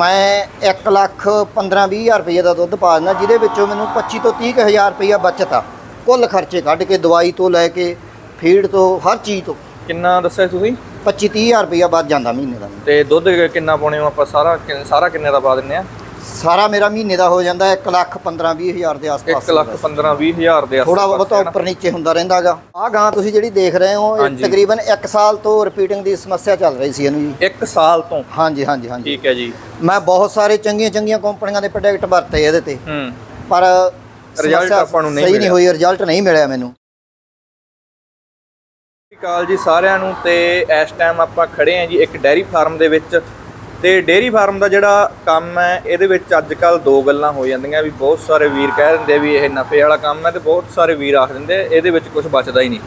ਮੈਂ 1 ਲੱਖ 15 20 ਹਜ਼ਾਰ ਰੁਪਏ ਦਾ ਦੁੱਧ ਪਾ ਦਿੰਦਾ ਜਿਹਦੇ ਵਿੱਚੋਂ ਮੈਨੂੰ 25 ਤੋਂ 30 ਕੁ ਹਜ਼ਾਰ ਰੁਪਏ ਬਚਤ। ਆ ਕੁੱਲ ਖਰਚੇ ਕੱਢ ਕੇ ਦਵਾਈ ਤੋਂ ਲੈ ਕੇ ਫੀਡ ਤੋਂ ਹਰ ਚੀਜ਼ ਤੋਂ। ਕਿੰਨਾ ਦੱਸਿਆ ਤੁਸੀਂ? 25 30 ਹਜ਼ਾਰ ਰੁਪਏ ਬਚ ਜਾਂਦਾ ਮਹੀਨੇ ਦਾ। ਤੇ ਦੁੱਧ ਕਿੰਨਾ ਪਾਉਣੇ ਹੋ ਆਪਾਂ? ਸਾਰਾ ਸਾਰਾ ਕਿੰਨੇ ਦਾ ਪਾ ਦਿੰਨੇ ਆ? ਸਾਰਾ ਮੇਰਾ ਮਹੀਨੇ ਦਾ ਹੋ ਜਾਂਦਾ 1 ਲੱਖ 15 20 ਹਜ਼ਾਰ ਦੇ ਆਸ-ਪਾਸ 1 ਲੱਖ 15 20 ਹਜ਼ਾਰ ਦੇ ਥੋੜਾ ਆਸ-ਪਾਸ ਬਹੁਤ ਹੈ ਨਾ। ਉੱਪਰ ਨੀਚੇ ਹੁੰਦਾ ਰਹਿੰਦਾਗਾ। ਆਹ ਗਾਂ ਤੁਸੀਂ ਜਿਹੜੀ ਦੇਖ ਰਹੇ ਹੋ ਇਹ। ਤਕਰੀਬਨ 1 ਸਾਲ ਤੋਂ ਰਿਪੀਟਿੰਗ ਦੀ ਸਮੱਸਿਆ ਚੱਲ ਰਹੀ ਸੀ ਇਹਨੂੰ ਜੀ। ਇੱਕ ਸਾਲ ਤੋਂ? ਹਾਂਜੀ ਹਾਂਜੀ ਹਾਂਜੀ। ਠੀਕ ਹੈ ਜੀ। ਮੈਂ ਬਹੁਤ ਸਾਰੇ ਚੰਗੀਆਂ ਚੰਗੀਆਂ ਕੰਪਨੀਆਂ ਦੇ ਪ੍ਰੋਡਕਟ ਵਰਤੇ ਇਹਦੇ ਤੇ। ਹੂੰ। ਪਰ ਸਮੱਸਿਆ ਆਪਾਂ ਨੂੰ ਨਹੀਂ ਸਹੀ ਨਹੀਂ। ਹੋਈ ਰਿਜ਼ਲਟ ਨਹੀਂ ਮਿਲਿਆ ਮੈਨੂੰ। ਅਕਾਲ ਜੀ ਸਾਰਿਆਂ ਨੂੰ ਤੇ ਇਸ ਟਾਈਮ ਆਪਾਂ ਖੜੇ ਆਂ ਜੀ ਇੱਕ ਡੇਅਰੀ ਫਾਰਮ ਦੇ ਵਿੱਚ। ਤੇ ਡੇਅਰੀ ਫਾਰਮ ਦਾ ਜਿਹੜਾ ਕੰਮ ਹੈ ਇਹਦੇ ਵਿੱਚ ਅੱਜ ਕੱਲ ਦੋ ਗੱਲਾਂ ਹੋ ਜਾਂਦੀਆਂ ਵੀ ਬਹੁਤ ਸਾਰੇ ਵੀਰ ਕਹਿ ਦਿੰਦੇ ਵੀ ਇਹ ਨਫੇ ਵਾਲਾ ਕੰਮ ਹੈ ਤੇ ਬਹੁਤ ਸਾਰੇ ਵੀਰ ਆਖ ਦਿੰਦੇ ਇਹਦੇ ਵਿੱਚ ਕੁਝ ਬਚਦਾ ਹੀ ਨਹੀਂ।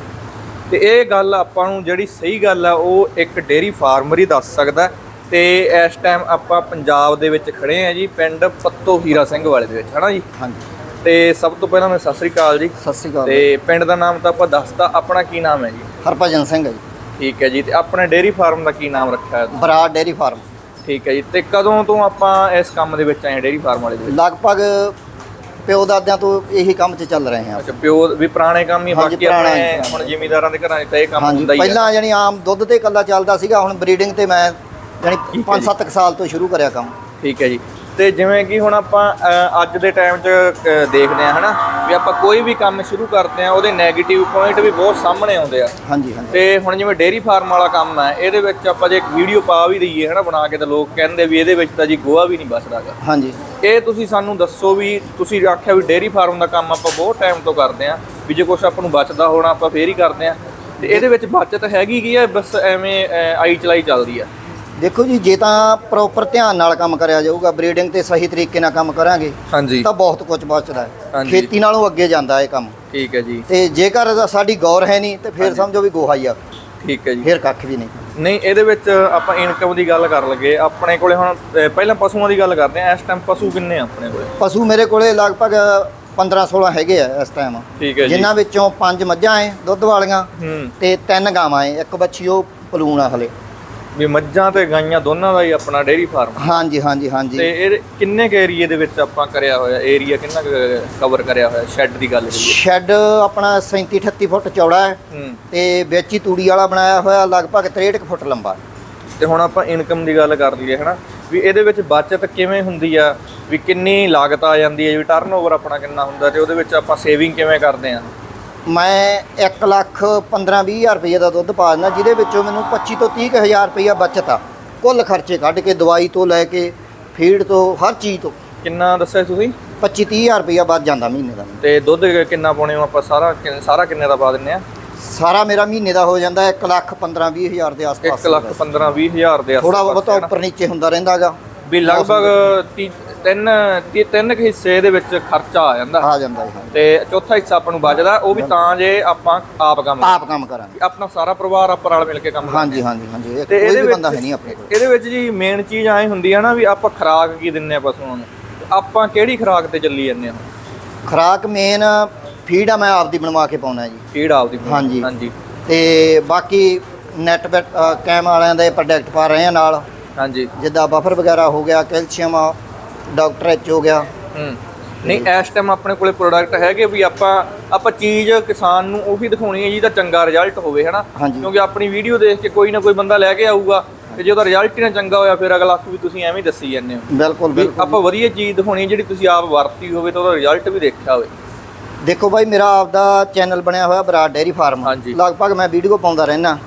ਤੇ ਇਹ ਗੱਲ ਆਪਾਂ ਨੂੰ ਜਿਹੜੀ ਸਹੀ ਗੱਲ ਆ ਉਹ ਇੱਕ ਡੇਅਰੀ ਫਾਰਮਰ ਹੀ ਦੱਸ ਸਕਦਾ ਤੇ ਇਸ ਟਾਈਮ ਆਪਾਂ ਪੰਜਾਬ ਦੇ ਵਿੱਚ ਖੜੇ ਆਂ ਜੀ ਪਿੰਡ ਪੱਤੋ ਹੀਰਾ ਸਿੰਘ ਵਾਲੇ ਦੇ ਵਿੱਚ ਹਨਾ ਜੀ? ਹਾਂਜੀ। ਤੇ ਸਭ ਤੋਂ ਪਹਿਲਾਂ ਮੈਂ ਸਤਿ ਸ੍ਰੀ ਅਕਾਲ ਜੀ। ਸਤਿ ਸ਼੍ਰੀ ਅਕਾਲ ਤੇ ਪਿੰਡ ਦਾ ਨਾਮ ਤਾਂ ਆਪਾਂ ਦੱਸਤਾ ਆਪਣਾ ਕੀ ਨਾਮ ਹੈ ਜੀ? ਹਰਭਜਨ ਸਿੰਘ ਹੈ ਜੀ। ਠੀਕ ਹੈ ਜੀ ਤੇ ਆਪਣੇ ਡੇਅਰੀ ਫਾਰਮ ਦਾ ਕੀ ਨਾਮ ਰੱਖਿਆ ਹੈ ਬਰਾੜ ਡੇਅਰੀ ਫਾਰਮ। ਠੀਕ ਹੈ ਜੀ ਤੇ ਕਦੋਂ ਤੋਂ ਆਪਾਂ ਇਸ ਕੰਮ ਦੇ ਵਿੱਚ ਆਏ ਡੇਅਰੀ ਫਾਰਮ ਵਾਲੇ ਦੇ ਵਿੱਚ? ਲਗਭਗ ਪਿਓ ਦਾਦਿਆਂ ਤੋਂ ਇਹੀ ਕੰਮ 'ਚ ਚੱਲ ਰਹੇ ਹਾਂ। ਅੱਛਾ ਪਿਓ ਵੀ ਪੁਰਾਣੇ ਕੰਮ ਹੀ ਬਾਕੀ ਆਪਣੇ। ਹੁਣ ਜ਼ਿਮੀਦਾਰਾਂ ਦੇ ਘਰਾਂ 'ਚ ਤਾਂ ਇਹ ਕੰਮ ਹੁੰਦਾ ਹੀ ਹੈ ਪਹਿਲਾਂ ਜਾਨੀ ਆਮ ਦੁੱਧ ਤੇ ਇਕੱਲਾ ਚੱਲਦਾ ਸੀਗਾ ਹੁਣ ਬਰੀਡਿੰਗ ਤੇ ਮੈਂ ਜਾਨੀ ਠੀਕ ਹੈ 5-7 ਸਾਲ ਤੋਂ ਸ਼ੁਰੂ ਕਰਿਆ ਕੰਮ। ਠੀਕ ਹੈ ਜੀ। ਤੇ ਜਿਵੇਂ ਕਿ ਹੁਣ ਆਪਾਂ ਅੱਜ ਦੇ ਟਾਈਮ 'ਚ ਦੇਖਦੇ ਆ ਹਨਾ ਵੀ ਆਪਾਂ ਕੋਈ ਵੀ ਕੰਮ ਸ਼ੁਰੂ ਕਰਦੇ ਆ ਉਹਦੇ 네ਗੇਟਿਵ ਪੁਆਇੰਟ ਵੀ ਬਹੁਤ ਸਾਹਮਣੇ ਆਉਂਦੇ ਆ। ਹਾਂਜੀ ਹਾਂਜੀ। ਤੇ ਹੁਣ ਜਿਵੇਂ ਡੇਅਰੀ ਫਾਰਮ ਵਾਲਾ ਕੰਮ ਹੈ ਇਹਦੇ ਵਿੱਚ ਆਪਾਂ ਜੇ ਇੱਕ ਵੀਡੀਓ ਪਾ ਵੀ ਦਈਏ ਹਨਾ ਬਣਾ ਕੇ ਤਾਂ ਲੋਕ ਕਹਿੰਦੇ ਵੀ ਇਹਦੇ ਵਿੱਚ ਤਾਂ ਜੀ ਗੋਹਾ ਵੀ ਨਹੀਂ ਬਚਦਾਗਾ ਹਾਂਜੀ। ਇਹ ਤੁਸੀਂ ਸਾਨੂੰ ਦੱਸੋ ਵੀ ਤੁਸੀਂ ਆਖਿਆ ਵੀ ਡੇਅਰੀ ਫਾਰਮ ਦਾ ਕੰਮ ਆਪਾਂ ਬਹੁਤ ਟਾਈਮ ਤੋਂ ਕਰਦੇ ਆਂ ਵੀ ਜੇ ਕੁਝ ਆਪਾਂ ਨੂੰ ਬਚਦਾ ਹੋਣਾ ਆਪਾਂ ਫੇਰ ਹੀ ਕਰਦੇ ਆਂ ਤੇ ਇਹਦੇ ਵਿੱਚ ਬਚਤ ਹੈਗੀ ਕੀ ਹੈ ਬਸ ਐਵੇਂ ਆਈ ਚਲਾਈ ਚੱਲਦੀ ਆ। ਦੇਖੋ ਜੀ ਜੇ ਤਾਂ ਪ੍ਰੋਪਰ ਧਿਆਨ ਨਾਲ ਕੰਮ ਕਰਿਆ ਜਾਊਗਾ ਬਰੀਡਿੰਗ ਤੇ ਸਹੀ ਤਰੀਕੇ ਨਾਲ ਕੰਮ ਕਰਾਂਗੇ ਹਾਂਜੀ। ਤਾਂ ਬਹੁਤ ਕੁਝ ਬਚਦਾ ਹੈ। ਹਾਂਜੀ। ਖੇਤੀ ਨਾਲੋਂ ਅੱਗੇ ਜਾਂਦਾ ਇਹ ਕੰਮ। ਠੀਕ ਹੈ ਜੀ। ਤੇ ਜੇਕਰ ਸਾਡੀ ਗੌਰ ਹੈ ਨਹੀਂ ਤੇ ਫਿਰ ਸਮਝੋ ਵੀ ਗੋਹਾ ਹੀ ਆ। ਠੀਕ ਹੈ ਜੀ। ਫਿਰ ਕੱਖ ਵੀ ਨਹੀਂ। ਨਹੀਂ ਇਹਦੇ ਵਿੱਚ ਆਪਾਂ ਇਨਕਮ ਦੀ ਗੱਲ ਕਰ ਲਗੇ ਆਪਣੇ ਕੋਲੇ ਹੁਣ ਅਹ, ਪਹਿਲਾਂ ਪਸ਼ੂਆਂ ਦੀ ਗੱਲ ਕਰਦੇ ਆਂ ਇਸ ਟਾਈਮ ਪਸ਼ੂ ਕਿੰਨੇ ਆ ਆਪਣੇ ਕੋਲੇ? ਪਸ਼ੂ ਮੇਰੇ ਕੋਲੇ ਲਗਭਗ 15 16 ਹੈਗੇ ਆ ਇਸ ਟਾਈਮ ਠੀਕ ਹੈ ਜੀ। ਜਿਨ੍ਹਾਂ ਵਿੱਚੋਂ ਪੰਜ ਮੱਝਾਂ ਐ ਦੁੱਧ ਵਾਲੀਆਂ ਹੂੰ। ਤੇ ਤਿੰਨ ਗਾਵਾਂ ਐ। ਇੱਕ ਬੱਚੀ ਉਹ ਪਲੂਣ ਆ ਹਲੇ। ਵੀ ਮੱਝਾਂ ਤੇ ਗਾਈਆਂ ਦੋਨਾਂ ਦਾ ਹੀ ਆਪਣਾ ਡੇਅਰੀ ਫਾਰਮ ਹਾਂਜੀ ਹਾਂਜੀ ਹਾਂਜੀ। ਤੇ ਇਹ ਕਿੰਨੇ ਕੁ ਏਰੀਏ ਦੇ ਵਿੱਚ ਆਪਾਂ ਕਰਿਆ ਹੋਇਆ? ਏਰੀਆ ਕਿੰਨਾ ਕਵਰ ਕਰਿਆ ਹੋਇਆ? ਸ਼ੈੱਡ ਦੀ ਗੱਲ ਕਰੀਏ। ਸ਼ੈੱਡ ਆਪਣਾ 37 38 ਫੁੱਟ ਚੌੜਾ ਹੈ ਹੂੰ। ਤੇ ਵਿੱਚ ਹੀ ਤੂੜੀ ਵਾਲਾ ਬਣਾਇਆ ਹੋਇਆ ਲਗਭਗ 63 ਕੁ ਫੁੱਟ ਲੰਬਾ। ਤੇ ਹੁਣ ਆਪਾਂ ਇਨਕਮ ਦੀ ਗੱਲ ਕਰ ਲਈਏ ਹਨਾ? ਵੀ ਇਹਦੇ ਵਿੱਚ ਬਚਤ ਕਿਵੇਂ ਹੁੰਦੀ ਆ? ਵੀ ਕਿੰਨੀ ਲਾਗਤ ਆ ਜਾਂਦੀ ਹੈ ਵੀ ਟਰਨਓਵਰ ਆਪਣਾ ਕਿੰਨਾ ਹੁੰਦਾ? ਤੇ ਉਹਦੇ ਵਿੱਚ ਆਪਾਂ ਸੇਵਿੰਗ ਕਿਵੇਂ ਕਰਦੇ ਆ? ਮੈਂ 1 ਲੱਖ 15 20 ਹਜ਼ਾਰ ਰੁਪਏ ਦਾ ਦੁੱਧ ਪਾ ਦਿੰਦਾ ਜਿਹਦੇ ਵਿੱਚੋਂ ਮੈਨੂੰ 25 ਤੋਂ 30 ਕੁ ਹਜ਼ਾਰ ਰੁਪਏ ਬਚਤ ਆ। ਕੁੱਲ ਖਰਚੇ ਕੱਢ ਕੇ ਦਵਾਈ ਤੋਂ ਲੈ ਕੇ ਫੀਡ ਤੋਂ ਹਰ ਚੀਜ਼ ਤੋਂ। ਕਿੰਨਾ ਦੱਸਿਆ ਤੁਸੀਂ? 25 30 ਹਜ਼ਾਰ ਰੁਪਏ ਬਚ ਜਾਂਦਾ ਮਹੀਨੇ ਦਾ। ਤੇ ਦੁੱਧ ਕਿੰਨਾ ਪਾਉਣੇ ਆਪਾਂ? ਸਾਰਾ ਸਾਰਾ ਕਿੰਨੇ ਦਾ ਪਾ ਦਿੰਨੇ ਆ? ਸਾਰਾ ਮੇਰਾ ਮਹੀਨੇ ਦਾ ਹੋ ਜਾਂਦਾ 1 ਲੱਖ 15 20 ਹਜ਼ਾਰ ਦੇ ਆਸ-ਪਾਸ 1 ਲੱਖ 15 20 ਹਜ਼ਾਰ ਦੇ ਥੋੜਾ ਆਸ-ਪਾਸ ਬਹੁਤ ਹੈ ਨਾ। ਉੱਪਰ ਨੀਚੇ ਹੁੰਦਾ ਰਹਿੰਦਾਗਾ। ਵੀ ਲਗਭਗ ਤਿੰਨ ਤੀ- ਤਿੰਨ ਕੁ ਹਿੱਸੇ ਦੇ ਵਿੱਚ ਖਰਚਾ ਆ ਜਾਂਦਾ। ਆ ਜਾਂਦਾ ਹੈ। ਤੇ ਚੌਥਾ ਹਿੱਸਾ ਆਪਾਂ ਨੂੰ ਬਚਦਾ ਉਹ ਵੀ ਤਾਂ ਜੇ ਆਪਾਂ ਆਪ ਕੰਮ ਆਪ ਕੰਮ ਕਰਾਂਗੇ। ਆਪਣਾ ਸਾਰਾ ਪਰਿਵਾਰ ਆਪਾਂ ਨਾਲ ਮਿਲ ਕੇ ਕੰਮ ਕਰਦੇ ਹਾਂਜੀ ਹਾਂਜੀ ਹਾਂਜੀ ਇਹ ਤੇ ਕੋਈ ਇਹਦੇ ਵੀ ਬੰਦਾ ਹੈ ਨਹੀਂ ਆਪਣੇ ਕੋਲ। ਇਹਦੇ ਵਿੱਚ ਜੀ ਮੇਨ ਚੀਜ਼ ਐ ਹੁੰਦੀ ਆ ਨਾ ਵੀ ਆਪਾਂ ਖੁਰਾਕ ਕੀ ਦਿੰਨੇ ਆ ਪਸ਼ੂਆਂ ਨੂੰ। ਤੇ ਆਪਾਂ ਕਿਹੜੀ ਖੁਰਾਕ ਤੇ ਚੱਲੀ ਜਾਂਦੇ ਆ? ਖਰਾਕ ਮੇਨ ਫੀਡ ਆ ਮੈਂ ਆਪਦੀ ਬਣਵਾ ਕੇ ਪਾਉਣਾ ਜੀ। ਫੀਡ ਆਪਦੀ। ਹਾਂਜੀ। ਹਾਂਜੀ। ਤੇ ਬਾਕੀ ਨੈਟ ਕੈਮ ਵਾਲਿਆਂ ਦੇ ਪ੍ਰੋਡਕਟ ਪਾ ਰਹੇ ਆ ਨਾਲ। ਹਾਂਜੀ। ਜਿੱਦਾਂ ਬਫਰ ਵਗੈਰਾ ਹੋ ਗਿਆ ਕੈਲਸ਼ੀਅਮ ਡਾਕਟਰ ਐਚ ਹੋ ਗਿਆ। ਹੂੰ। ਨਹੀਂ ਇਸ ਟਾਈਮ ਆਪਣੇ ਕੋਲੇ ਪ੍ਰੋਡਕਟ ਹੈਗੇ ਵੀ ਆਪਾਂ ਆਪਾਂ ਚੀਜ਼ ਕਿਸਾਨ ਨੂੰ ਉਹੀ ਦਿਖਾਉਣੀ ਹੈ ਜਿਹਦਾ ਚੰਗਾ ਰਿਜ਼ਲਟ ਹੋਵੇ ਹਨਾ। ਕਿਉਂਕਿ ਆਪਣੀ ਵੀਡੀਓ ਦੇਖ ਕੇ ਕੋਈ ਨਾ ਕੋਈ ਬੰਦਾ ਲੈ ਕੇ ਆਊਗਾ ਤੇ ਜੇ ਉਹਦਾ ਰਿਜ਼ਲਟ ਹੀ ਨਾ ਚੰਗਾ ਹੋਇਆ ਫਿਰ ਅਗਲਾ ਵੀ ਤੁਸੀਂ ਐਵੇਂ ਦੱਸੀ ਜਾਂਦੇ ਹੋ। ਬਿਲਕੁਲ ਬਿਲਕੁਲ। ਆਪਾਂ ਵਧੀਆ ਚੀਜ਼ ਦਿਖਾਉਣੀ ਹੈ ਜਿਹੜੀ ਤੁਸੀਂ ਆਪ ਵਰਤੀ ਹੋਵੇ ਤਾਂ ਉਹਦਾ ਰਿਜ਼ਲਟ ਵੀ ਦੇਖਿਆ ਹੋਵੇ। ਦੇਖੋ ਬਾਈ ਮੇਰਾ ਆਪਦਾ ਚੈਨਲ ਬਣਿਆ ਹੋਇਆ ਬਰਾੜ ਡੇਅਰੀ ਫਾਰਮ। ਲਗਭਗ ਮੈਂ ਵੀਡੀਓ ਪਾਉਂਦਾ ਰਹਿਣਾ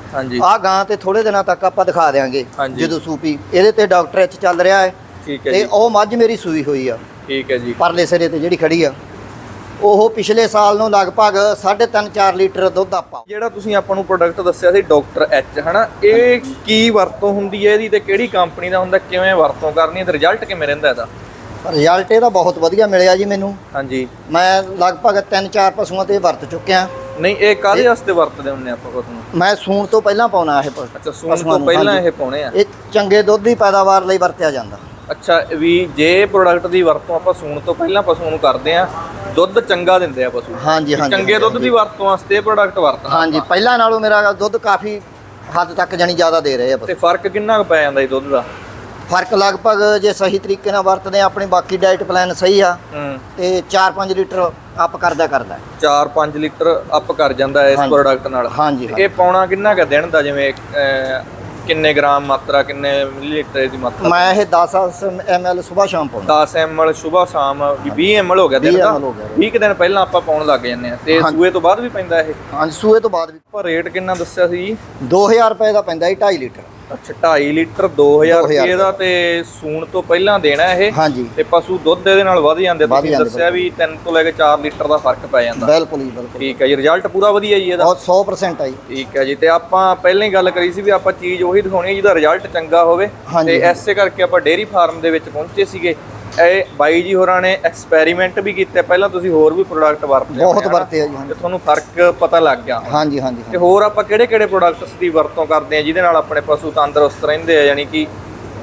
ਆਹ ਗਾਂ ਤੇ ਥੋੜੇ ਦਿਨਾਂ ਤੱਕ ਆਪਾਂ ਦਿਖਾ ਹਾਂਜੀ। ਜਦੋਂ ਸੂਪੀ। ਇਹਦੇ ਤੇ ਡਾਕਟਰ ਐਚ ਚੱਲ ਰਿਹਾ ਹੈ। ਠੀਕ ਹੈ ਤੇ ਜੀ। ਉਹ ਮੱਝ ਮੇਰੀ ਸੂਈ ਹੋਈ ਆ। ਠੀਕ ਹੈ ਜੀ। ਪਰਲੇ ਸਿਰੇ ਤੇ ਜਿਹੜੀ ਖੜੀ ਆ। ਉਹ ਪਿਛਲੇ ਸਾਲ ਨੂੰ ਲਗਭਗ 3.5 4 ਲੀਟਰ ਦੁੱਧ ਆਪਾ ਜਿਹੜਾ ਤੁਸੀਂ ਆਪਾਂ ਨੂੰ ਪ੍ਰੋਡਕਟ ਦੱਸਿਆ ਸੀ ਡਾਕਟਰ ਐਚ ਹਨਾ? ਇਹ ਕੀ ਵਰਤੋਂ ਹੁੰਦੀ ਹੈ ਇਹਦੀ ਤੇ ਕਿਹੜੀ ਕੰਪਨੀ ਦਾ ਹੁੰਦਾ ਕਿਵੇਂ ਵਰਤੋਂ ਕਰਨੀ ਹੈ ਤੇ ਰਿਜ਼ਲਟ ਕਿਵੇਂ ਰਹਿੰਦਾ ਇਹਦਾ? ਰਿਜ਼ਲਟ ਇਹਦਾ ਬਹੁਤ ਵਧੀਆ ਮਿਲਿਆ ਜੀ ਮੈਨੂੰ। ਹਾਂਜੀ। ਮੈਂ ਲਗਭਗ 3-4 ਪਸ਼ੂਆਂ ਤੇ ਵਰਤ ਚੁੱਕਿਆ। ਨਹੀਂ ਇਹ ਕਾਹਦੇ ਵਾਸਤੇ ਵਰਤਦੇ ਹੁੰਦੇ ਆਪਾਂ ਕੁਝ ਨੂੰ? ਮੈਂ ਸੂਣ ਤੋਂ ਪਹਿਲਾਂ ਪਾਉਣਾ ਇਹ ਪ- ਅੱਛਾ ਸੂਣ ਪਸ਼ੂਆਂ ਤੋਂ ਨੂੰ, ਪਹਿਲਾਂ ਹਾਂਜੀ। ਇਹ ਪਾਉਣੇ ਆ। ਇਹ ਚੰਗੇ ਦੁੱਧ ਦੀ ਪੈਦਾਵਾਰ ਲਈ ਵਰਤਿਆ ਜਾਂਦਾ। ਅੱਛਾ ਵੀ ਜੇ ਪ੍ਰੋਡਕਟ ਦੀ ਵਰਤੋਂ ਆਪਾਂ ਸੂਣ ਤੋਂ ਪਹਿਲਾਂ ਪਸ਼ੂ ਨੂੰ ਕਰਦੇ ਆ ਦੁੱਧ ਚੰਗਾ ਦਿੰਦੇ ਆ ਪਸ਼ੂ। ਹਾਂਜੀ ਹਾਂਜੀ ਚੰਗੇ ਦੁੱਧ ਦੀ ਵਰਤੋਂ ਵਾਸਤੇ ਪ੍ਰੋਡਕਟ ਵਰਤਣਾ ਹਾਂਜੀ ਪਹਿਲਾਂ ਨਾਲੋਂ ਮੇਰਾ ਦੁੱਧ ਕਾਫੀ ਹੱਦ ਤੱਕ ਜਾਨੀ ਜ਼ਿਆਦਾ ਦੇ ਰਹੇ ਆ ਤੇ ਫ਼ਰਕ ਕਿੰਨਾ ਪੈ ਜਾਂਦਾ ਜੀ ਦੁੱਧ ਦਾ? ਫ਼ਰਕ ਲਗਭਗ ਜੇ ਸਹੀ ਤਰੀਕੇ ਨਾਲ ਵਰਤਦੇ ਆ ਆਪਣੀ ਬਾਕੀ ਡਾਈਟ ਪਲਾਨ ਸਹੀ ਆ ਤੇ 4-5 ਲੀਟਰ ਅਪ ਕਰਦਾ ਕਰਦਾ। 4-5 ਲੀਟਰ ਅਪ ਕਰ ਜਾਂਦਾ ਇਸ। ਪ੍ਰੋਡਕਟ ਨਾਲ। ਹਾਂਜੀ ਇਹ ਪਾਉਣਾ ਕਿੰਨਾ ਕੁ ਦਿਨ ਦਾ ਜਿਵੇਂ ਕਿੰਨੇ ਗ੍ਰਾਮ ਮਾਤਰਾ ਕਿੰਨੇ ਮਿਲੀਲੀਟਰ ਦੀ ਮਾਤਰਾ? ਮੈਂ ਇਹ 10 ml ਸਵੇਰ ਸ਼ਾਮ ਪਾਉਂਦਾ 10 ml ਸਵੇਰ ਸ਼ਾਮ ਵੀ 20 ml ਹੋ ਗਿਆ ਦਿਨ 20 ਦਾ ml ਹੋ ਗਿਆ। 20 ਕੁ ਦਿਨ ਪਹਿਲਾਂ ਆਪਾਂ ਪਾਉਣ ਲੱਗ ਜਾਂਦੇ ਆ ਤੇ ਹਾਂਜੀ। ਸੂਏ ਤੋਂ ਬਾਅਦ ਵੀ ਪੈਂਦਾ ਇਹ? ਹਾਂਜੀ ਸੂਏ ਤੋਂ ਬਾਅਦ ਵੀ। ਆਪਾਂ ਰੇਟ ਕਿੰਨਾ ਦੱਸਿਆ ਸੀ ਜੀ? 2000 ਰੁਪਏ ਦਾ ਪੈਂਦਾ ਜੀ 2.5 ਲੀਟਰ। ਅੱਛਾ 2.5 ਲੀਟਰ 2000 2000 ਰੁਪਏ ਦਾ ਤੇ ਸੂਣ ਤੋਂ ਪਹਿਲਾਂ ਦੇਣਾ ਇਹ। ਹਾਂਜੀ। ਤੇ ਪਸ਼ੂ ਦੁੱਧ ਇਹਦੇ ਨਾਲ ਵਧ ਜਾਂਦੇ ਤੁਸੀਂ ਦੱਸਿਆ ਵੀ 3 ਤੋਂ ਲੈ ਕੇ 4 ਲੀਟਰ ਦਾ ਫ਼ਰਕ ਪੈ ਜਾਂਦਾ। ਬਿਲਕੁਲ ਜੀ ਬਿਲਕੁਲ। ਠੀਕ ਹੈ ਜੀ ਰਿਜ਼ਲਟ ਪੂਰਾ ਵਧੀਆ ਜੀ ਇਹਦਾ। ਬਹੁਤ 100% ਆ ਜੀ। ਠੀਕ ਹੈ ਜੀ ਤੇ ਆਪਾਂ ਪਹਿਲਾਂ ਹੀ ਗੱਲ ਕਰੀ ਸੀ ਵੀ ਆਪਾਂ ਚੀਜ਼ ਉਹੀ ਦਿਖਾਉਣੀ ਹੈ ਜਿਹਦਾ ਰਿਜ਼ਲਟ ਚੰਗਾ ਹੋਵੇ। ਤੇ। ਐਸੇ ਕਰਕੇ ਆਪਾਂ ਡੇਅਰੀ ਫਾਰਮ ਦੇ ਵਿੱਚ ਪਹੁੰਚੇ ਸੀਗੇ। ਇਹ ਬਾਈ ਜੀ ਹੋਰਾਂ ਨੇ ਐਕਸਪੈਰੀਮੈਂਟ ਵੀ ਕੀਤੇ ਪਹਿਲਾਂ ਤੁਸੀਂ ਹੋਰ ਵੀ ਪ੍ਰੋਡਕਟ ਵਰਤੇ ਬਹੁਤ? ਵਰਤੇ ਆ ਜੀ ਤੇ ਹਾਂਜੀ ਤੁਹਾਨੂੰ ਫ਼ਰਕ ਪਤਾ ਲੱਗ ਗਿਆ ਹਾਂਜੀ ਹਾਂਜੀ ਤੇ ਹੋਰ ਆਪਾਂ ਕਿਹੜੇ ਕਿਹੜੇ ਪ੍ਰੋਡਕਟਸ ਦੀ ਵਰਤੋਂ ਕਰਦੇ ਆ ਜਿਹਦੇ ਨਾਲ ਆਪਣੇ ਪਸ਼ੂ ਤੰਦਰੁਸਤ ਰਹਿੰਦੇ ਆ ਯਾਨੀ ਕਿ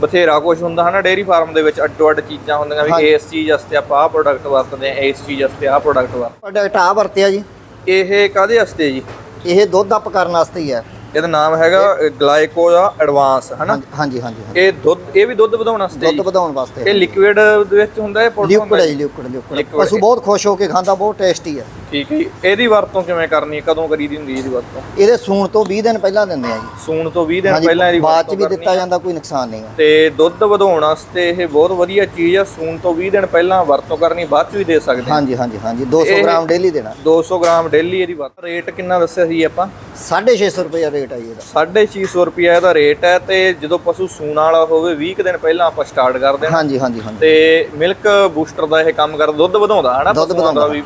ਬਥੇਰਾ ਕੁਝ ਹੁੰਦਾ ਹਨਾ ਡੇਅਰੀ ਫਾਰਮ ਦੇ ਵਿੱਚ ਅੱਡੋ ਅੱਡ ਚੀਜ਼ਾਂ ਹੁੰਦੀਆਂ ਵੀ। ਇਸ ਚੀਜ਼ ਵਾਸਤੇ ਆਪਾਂ ਆਹ ਪ੍ਰੋਡਕਟ ਵਰਤਦੇ ਆ ਇਸ ਚੀਜ਼ ਵਾਸਤੇ ਆਹ ਪ੍ਰੋਡਕਟ ਵਰਤਦੇ ਪ੍ਰੋਡਕਟ ਆ ਵਰਤਿਆ ਜੀ। ਇਹ ਕਾਦੇ ਵਾਸਤੇ ਜੀ ਇਹ ਦੁੱਧ ਅਪ ਕਰਨ ਵਾਸਤੇ ਹੀ ਹੈ ਇਹਦਾ ਨਾਮ ਹੈਗਾ ਗਲਾਈਕੋਜਾ ਐਡਵਾਂਸ ਹਨਾ? ਹਾਂਜੀ ਹਾਂਜੀ। ਇਹ ਦੁੱਧ ਇਹ ਵੀ ਦੁੱਧ ਵਧਾਉਣ ਵਾਸਤੇ ਦੁੱਧ ਵਧਾਉਣ ਵਾਸਤੇ ਇਹ ਲਿਕੁਇਡ ਦੇ ਵਿੱਚ ਹੁੰਦਾ ਹੈ ਪਾਊਡਰ ਲਿਕੁਇਡ ਹੁੰਦਾ ਹੈ ਲਿਕੁਇਡ ਲਿਕੁਇਡ ਪਸ਼ੂ ਬਹੁਤ ਖੁਸ਼ ਹੋ ਕੇ ਖਾਂਦਾ ਬਹੁਤ ਟੇਸਟੀ ਹੈ। ਠੀਕ ਹੈ। ਇਹਦੀ ਵਰਤੋਂ ਕਿਵੇਂ ਕਰਨੀ ਹੈ? ਕਦੋਂ ਕਰੀਦੀ ਹੁੰਦੀ ਹੈ ਇਹਦੀ ਵਰਤੋਂ? ਇਹਦੇ ਸੂਣ ਤੋਂ 20 ਦਿਨ ਪਹਿਲਾਂ ਦਿੰਦੇ ਆ ਜੀ। ਸੂਣ ਤੋਂ 20 ਦਿਨ ਪਹਿਲਾਂ ਇਹਦੀ ਬਾਅਦ ਚ ਵੀ ਦਿੱਤਾ। ਜਾਂਦਾ ਕੋਈ ਨੁਕਸਾਨ ਨਹੀਂ ਹੈ। ਤੇ ਦੁੱਧ ਵਧਾਉਣ ਵਾਸਤੇ ਇਹ ਬਹੁਤ ਵਧੀਆ ਚੀਜ਼ ਆ ਸੂਣ ਤੋਂ 20 ਦਿਨ ਪਹਿਲਾਂ ਵਰਤੋਂ ਕਰਨੀ ਬਾਅਦ ਚ ਵੀ ਦੇ ਸਕਦੇ ਹਾਂ। ਹਾਂਜੀ ਹਾਂਜੀ ਹਾਂਜੀ। 200 ਇਹ- ਗ੍ਰਾਮ ਡੇਲੀ ਦੇਣਾ। 200 ਗ੍ਰਾਮ ਡੇਲੀ ਇਹਦੀ ਵਰਤੋਂ। ਰੇਟ ਕਿੰਨਾ ਦੱਸਿਆ ਸੀ ਆਪਾਂ? 650 ਰੁਪਏ ਰੇਟ ਆ ਜੀ ਇਹਦਾ। 650 ਰੁਪਏ ਇਹਦਾ ਰੇਟ ਹੈ ਤੇ ਜਦੋਂ ਪਸ਼ੂ ਸੂਣ ਵਾਲਾ ਹੋਵੇ 20 ਕੁ ਦਿਨ ਪਹਿਲਾਂ ਆਪਾਂ ਸਟਾਰਟ ਕਰਦੇ ਹਾਂ ਹਾਂਜੀ ਹਾਂਜੀ ਹਾਂਜੀ। ਤੇ ਮਿਲਕ ਬੂਸਟਰ ਦਾ ਇਹ ਕੰਮ ਕਰਦਾ ਦੁੱਧ ਵਧਾਉਂਦਾ ਹਨਾ? ਦੁੱਧ ਪਸ਼ੂਆਂ ਦਾ ਵਧਾਉਂਦਾ। ਵੀ।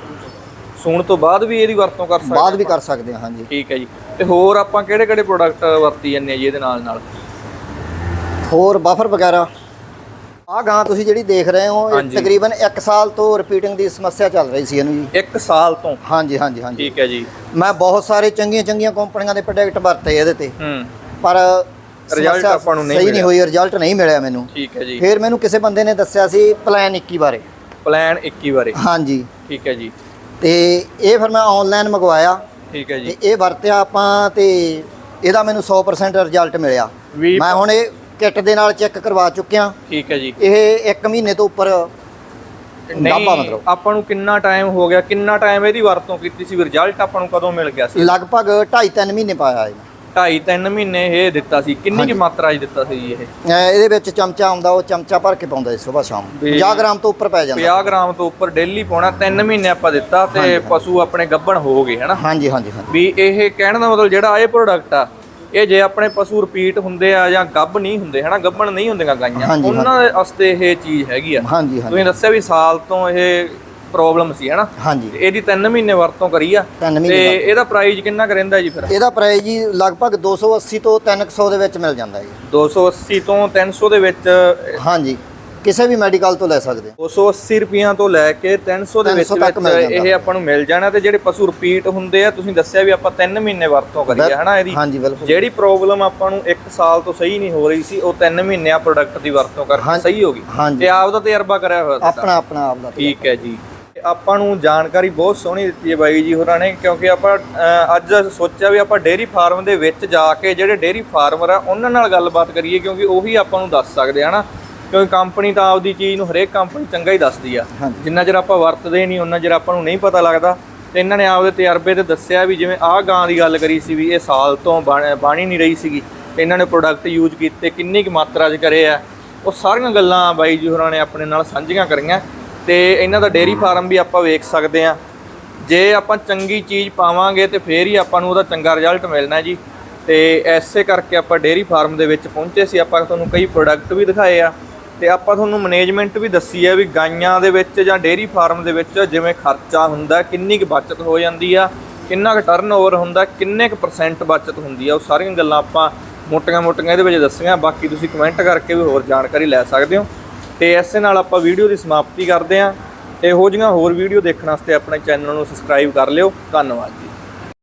ਸੂਣ ਤੋਂ ਬਾਅਦ ਵੀ ਇਹਦੀ ਵਰਤੋਂ ਕਰ ਸਕਦੇ ਬਾਅਦ ਵੀ ਕਰ ਸਕਦੇ ਹਾਂ ਹਾਂਜੀ। ਠੀਕ ਹੈ ਜੀ। ਤੇ ਹੋਰ ਆਪਾਂ ਕਿਹੜੇ ਕਿਹੜੇ ਪ੍ਰੋਡਕਟ ਵਰਤੀ ਜਾਂਦੇ ਆ ਜੀ ਇਹਦੇ ਨਾਲ ਨਾਲ ਹੋਰ ਬਫਰ ਵਗੈਰਾ? ਆਹ ਗਾਂ ਤੁਸੀਂ ਜਿਹੜੀ ਦੇਖ ਰਹੇ ਹੋ ਇਹ ਹਾਂਜੀ। ਤਕਰੀਬਨ 1 ਸਾਲ ਤੋਂ ਰਿਪੀਟਿੰਗ ਦੀ ਸਮੱਸਿਆ ਚੱਲ ਰਹੀ ਸੀ ਇਹਨੂੰ ਜੀ। 1 ਸਾਲ ਤੋਂ? ਹਾਂਜੀ ਹਾਂਜੀ ਹਾਂਜੀ। ਠੀਕ ਹੈ ਜੀ। ਮੈਂ ਬਹੁਤ ਸਾਰੇ ਚੰਗੀਆਂ ਚੰਗੀਆਂ ਕੰਪਨੀਆਂ ਦੇ ਪ੍ਰੋਡਕਟ ਵਰਤੇ ਇਹਦੇ ਤੇ। ਹੂੰ। ਪਰ ਸਮੱਸਿਆ ਆਪਾਂ ਨੂੰ ਨਹੀਂ ਸਹੀ ਨਹੀਂ ਮਿਲਿਆ। ਹੋਈ ਰਿਜ਼ਲਟ ਨਹੀਂ ਮਿਲਿਆ ਮੈਨੂੰ। ਠੀਕ ਹੈ ਜੀ। ਫਿਰ ਮੈਨੂੰ ਕਿਸੇ ਬੰਦੇ ਨੇ ਦੱਸਿਆ ਸੀ ਪਲਾਨ 21 ਬਾਰੇ। ਪਲਾਨ 21 ਬਾਰੇ। ਹਾਂਜੀ। ਠੀਕ ਹੈ ਜੀ। ਤੇ ਇਹ ਫਿਰ ਮੈਂ ਆਨਲਾਈਨ ਮੰਗਵਾਇਆ। ਠੀਕ ਹੈ ਜੀ। ਤੇ ਇਹ ਵਰਤਿਆ ਆਪਾਂ ਤੇ ਇਹਦਾ ਮੈਨੂੰ 100% ਰਿਜ਼ਲਟ ਮਿਲਿਆ। ਵੀ ਮੈਂ ਹੁਣ ਇਹ ਕਿੱਟ ਦੇ ਨਾਲ ਚੈੱਕ ਕਰਵਾ ਚੁੱਕਿਆ ਠੀਕ ਹੈ ਜੀ। ਇਹ 1 ਮਹੀਨੇ ਤੋਂ ਉੱਪਰ ਮਤਲਬ। ਆਪਾਂ ਨੂੰ ਕਿੰਨਾ ਟਾਈਮ ਹੋ ਗਿਆ ਕਿੰਨਾ ਟਾਈਮ ਇਹਦੀ ਵਰਤੋਂ ਕੀਤੀ ਸੀ ਰਿਜ਼ਲਟ ਆਪਾਂ ਨੂੰ ਕਦੋਂ ਮਿਲ ਗਿਆ ਸੀ? ਲਗਭਗ 2.5 3 ਮਹੀਨੇ ਪਾਇਆ ਇਹ 2.5 3 ਮਹੀਨੇ ਇਹ ਦਿੱਤਾ ਸੀ। ਕਿੰਨੀ ਕੀ ਮਾਤਰਾ 'ਚ ਦਿੱਤਾ ਸੀ ਇਹ? ਇਹਦੇ ਵਿੱਚ ਚਮਚਾ ਆਉਂਦਾ ਉਹ ਚਮਚਾ ਭਰ ਕੇ ਪਾਉਂਦਾ ਸੀ ਸਵੇਰ ਸ਼ਾਮ। ਵੀ 50 ਗ੍ਰਾਮ ਤੋਂ ਉੱਪਰ ਪੈ ਜਾਂਦਾ। 50 ਗ੍ਰਾਮ ਤੋਂ ਉੱਪਰ ਡੇਲੀ ਪਾਉਣਾ 3 ਮਹੀਨੇ ਆਪਾਂ ਦਿੱਤਾ ਤੇ ਪਸ਼ੂ ਆਪਣੇ ਗੱਭਣ ਹੋ ਗਏ ਹਨਾ? ਹਾਂਜੀ ਹਾਂਜੀ ਵੀ ਇਹ ਕਹਿਣ ਦਾ ਮਤਲਬ ਜਿਹੜਾ ਇਹ ਪ੍ਰੋਡਕਟ ਆ ਇਹ ਜੇ ਆਪਣੇ ਪਸ਼ੂ ਰਿਪੀਟ ਹੁੰਦੇ ਆ ਜਾਂ ਗੱਭ ਨਹੀਂ ਹੁੰਦੇ ਹਨਾ ਗੱਭਣ ਨਹੀਂ ਹੁੰਦੀਆਂ ਗਾਈਆਂ ਹਾਂਜੀ, ਉਹਨਾਂ ਦੇ ਵਾਸਤੇ ਇਹ ਚੀਜ਼ ਹੈਗੀ ਆ। ਹਾਂਜੀ ਹਾਂਜੀ। ਤੁਸੀਂ ਦੱਸਿਆ ਵੀ ਸਾਲ ਤੋਂ ਇਹ ਪ੍ਰੋਬਲਮ ਸੀ ਹਨਾ? ਹਾਂਜੀ। ਇਹਦੀ 3 ਮਹੀਨੇ ਵਰਤੋਂ ਕਰੀ ਆ। ਤਿੰਨ ਤੇ ਮਹੀਨੇ। ਇਹਦਾ ਪ੍ਰਾਈਸ ਕਿੰਨਾ ਕੁ ਰਹਿੰਦਾ ਜੀ ਫਿਰ? ਇਹਦਾ ਪ੍ਰਾਈਸ ਜੀ ਲਗਭਗ 280 ਤੋਂ 300 ਦੇ ਵਿੱਚ ਮਿਲ ਜਾਂਦਾ ਜੀ। 280 ਤੋਂ 300 ਦੇ ਵਿੱਚ ਹਾਂਜੀ। ਕਿਸੇ ਵੀ ਮੈਡੀਕਲ ਤੋਂ ਲੈ ਸਕਦੇ ਹੋ। 280 ਰੁਪਈਆਂ ਤੋਂ ਲੈ ਕੇ 300 ਦੇ ਵਿੱਚ 300 ਤੱਕ ਮਿਲ ਵਿੱਚ। ਇਹ ਆਪਾਂ ਨੂੰ ਮਿਲ ਜਾਣਾ ਤੇ ਜਿਹੜੇ ਪਸ਼ੂ ਰਿਪੀਟ ਹੁੰਦੇ ਆ ਤੁਸੀਂ ਦੱਸਿਆ ਵੀ ਆਪਾਂ 3 ਮਹੀਨੇ ਵਰਤੋਂ ਕਰੀ ਆ ਹਨਾ ਇਹਦੀ? ਹਾਂਜੀ ਬਿਲਕੁਲ। ਜਿਹੜੀ ਪ੍ਰੋਬਲਮ ਆਪਾਂ ਨੂੰ 1 ਸਾਲ ਤੋਂ ਸਹੀ ਨਹੀਂ ਹੋ ਰਹੀ ਸੀ ਉਹ 3 ਮਹੀਨੇ ਆ ਪ੍ਰੋਡਕਟ ਦੀ ਵਰਤੋਂ ਕਰਕੇ ਸਹੀ ਹੋ ਗਈ। ਤੇ ਆਪ ਦਾ ਤਜਰਬਾ ਕਰਿਆ ਹੋਇਆ। ਆਪਣਾ ਆਪਣਾ ਆਪ ਦਾ ਠੀਕ ਹੈ ਜੀ। ਆਪਾਂ ਨੂੰ ਜਾਣਕਾਰੀ ਬਹੁਤ ਸੋਹਣੀ ਦਿੱਤੀ ਹੈ ਬਾਈ ਜੀ ਹੋਰਾਂ ਨੇ ਕਿਉਂਕਿ ਆਪਾਂ ਅੱਜ ਸੋਚਿਆ ਵੀ ਆਪਾਂ ਡੇਅਰੀ ਫਾਰਮ ਦੇ ਵਿੱਚ ਜਾ ਕੇ ਜਿਹੜੇ ਡੇਅਰੀ ਫਾਰਮਰ ਆ ਉਹਨਾਂ ਨਾਲ ਗੱਲਬਾਤ ਕਰੀਏ ਕਿਉਂਕਿ ਉਹੀ ਆਪਾਂ ਨੂੰ ਦੱਸ ਸਕਦੇ ਹਨਾ। ਕਿਉਂਕਿ ਕੰਪਨੀ ਤਾਂ ਆਪਦੀ ਚੀਜ਼ ਨੂੰ ਹਰੇਕ ਕੰਪਨੀ ਚੰਗਾ ਹੀ ਦੱਸਦੀ ਆ। ਜਿੰਨਾ ਚਿਰ ਆਪਾਂ ਵਰਤਦੇ ਨਹੀਂ ਉਹਨਾਂ ਚਿਰ ਆਪਾਂ ਨੂੰ ਨਹੀਂ ਪਤਾ ਲੱਗਦਾ। ਤੇ ਇਹਨਾਂ ਨੇ ਆਪਦੇ ਤਜਰਬੇ ਤੇ ਦੱਸਿਆ ਵੀ ਜਿਵੇਂ ਆਹ ਗਾਂ ਦੀ ਗੱਲ ਕਰੀ ਸੀ ਵੀ ਇਹ ਸਾਲ ਤੋਂ ਬਣ ਨਹੀਂ ਰਹੀ ਸੀਗੀ। ਤੇ ਇਹਨਾਂ ਨੇ ਪ੍ਰੋਡਕਟ ਯੂਜ਼ ਕੀਤੇ ਕਿੰਨੀ ਕੁ ਮਾਤਰਾ 'ਚ ਕਰੇ ਆ। ਉਹ ਸਾਰੀਆਂ ਗੱਲਾਂ ਬਾਈ ਜੀ ਹੋਰਾਂ ਨੇ ਆਪਣੇ ਨਾਲ ਸਾਂਝੀਆਂ ਕਰੀਆਂ। ਤੇ ਇਹਨਾਂ ਦਾ ਡੇਅਰੀ ਫਾਰਮ ਵੀ ਆਪਾਂ ਵੇਖ ਸਕਦੇ ਆ। ਜੇ ਆਪਾਂ ਚੰਗੀ ਚੀਜ਼ ਪਾਵਾਂਗੇ ਤੇ ਫੇਰ ਹੀ ਆਪਾਂ ਨੂੰ ਉਹਦਾ ਚੰਗਾ ਰਿਜ਼ਲਟ ਮਿਲਣਾ ਜੀ। ਤੇ ਐਸੇ ਕਰਕੇ ਆਪਾਂ ਡੇਅਰੀ ਫਾਰਮ ਦੇ ਵਿੱਚ ਪਹੁੰਚੇ ਸੀ। ਆਪਾਂ ਤੁਹਾਨੂੰ ਕਈ ਪ੍ਰੋਡਕਟ ਵੀ ਦਿਖਾਏ ਆ। ਤੇ ਆਪਾਂ ਤੁਹਾਨੂੰ ਮੈਨੇਜਮੈਂਟ ਵੀ ਦੱਸੀ ਹੈ ਵੀ ਗਾਈਆਂ ਦੇ ਵਿੱਚ ਜਾਂ ਡੇਅਰੀ ਫਾਰਮ ਦੇ ਵਿੱਚ ਜਿਵੇਂ ਖਰਚਾ ਹੁੰਦਾ ਕਿੰਨੀ ਕੁ ਬਚਤ ਹੋ ਜਾਂਦੀ ਆ, ਕਿੰਨਾ ਕੁ ਟਰਨਓਵਰ ਹੁੰਦਾ ਕਿੰਨੇ ਕੁ ਪਰਸੈਂਟ ਬਚਤ ਹੁੰਦੀ ਆ, ਉਹ ਸਾਰੀਆਂ ਗੱਲਾਂ ਆਪਾਂ ਮੋਟੀਆਂ-ਮੋਟੀਆਂ ਇਹਦੇ ਵਿੱਚ ਦੱਸੀਆਂ। ਬਾਕੀ ਤੁਸੀਂ ਕਮੈਂਟ ਕਰਕੇ ਵੀ ਹੋਰ ਜਾਣਕਾਰੀ ਲੈ ਸਕਦੇ ਹੋ। ਤੇ ਇਸੇ ਨਾਲ ਆਪਾਂ ਵੀਡੀਓ ਦੀ ਸਮਾਪਤੀ ਕਰਦੇ ਹਾਂ। ਇਹੋ ਜਿਹੀਆਂ ਹੋਰ ਵੀਡੀਓ ਦੇਖਣ ਵਾਸਤੇ ਆਪਣੇ ਚੈਨਲ ਨੂੰ ਸਬਸਕ੍ਰਾਈਬ ਕਰ ਲਿਓ। ਧੰਨਵਾਦ ਜੀ।